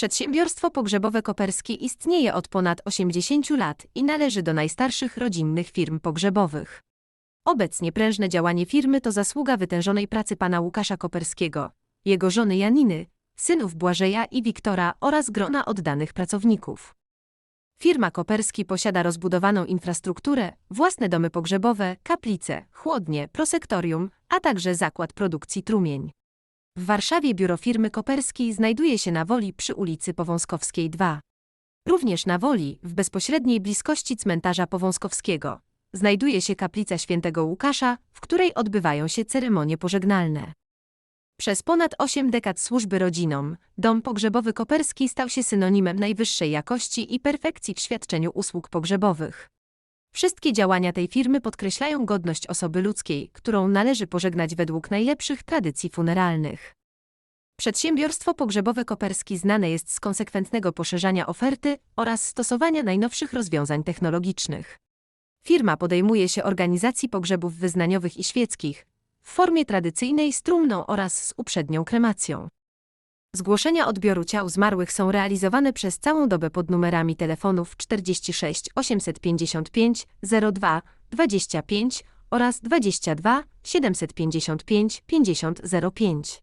Przedsiębiorstwo pogrzebowe Koperski istnieje od ponad 80 lat i należy do najstarszych rodzinnych firm pogrzebowych. Obecnie prężne działanie firmy to zasługa wytężonej pracy pana Łukasza Koperskiego, jego żony Janiny, synów Błażeja i Wiktora oraz grona oddanych pracowników. Firma Koperski posiada rozbudowaną infrastrukturę, własne domy pogrzebowe, kaplice, chłodnie, prosektorium, a także zakład produkcji trumień. W Warszawie biuro firmy Koperski znajduje się na Woli przy ulicy Powązkowskiej 2. Również na Woli, w bezpośredniej bliskości cmentarza Powązkowskiego, znajduje się kaplica świętego Łukasza, w której odbywają się ceremonie pożegnalne. Przez ponad 8 dekad służby rodzinom, dom pogrzebowy Koperski stał się synonimem najwyższej jakości i perfekcji w świadczeniu usług pogrzebowych. Wszystkie działania tej firmy podkreślają godność osoby ludzkiej, którą należy pożegnać według najlepszych tradycji funeralnych. Przedsiębiorstwo pogrzebowe Koperski znane jest z konsekwentnego poszerzania oferty oraz stosowania najnowszych rozwiązań technologicznych. Firma podejmuje się organizacji pogrzebów wyznaniowych i świeckich w formie tradycyjnej z trumną oraz z uprzednią kremacją. Zgłoszenia odbioru ciał zmarłych są realizowane przez całą dobę pod numerami telefonów 46 855 02 25 oraz 22 755 50 05.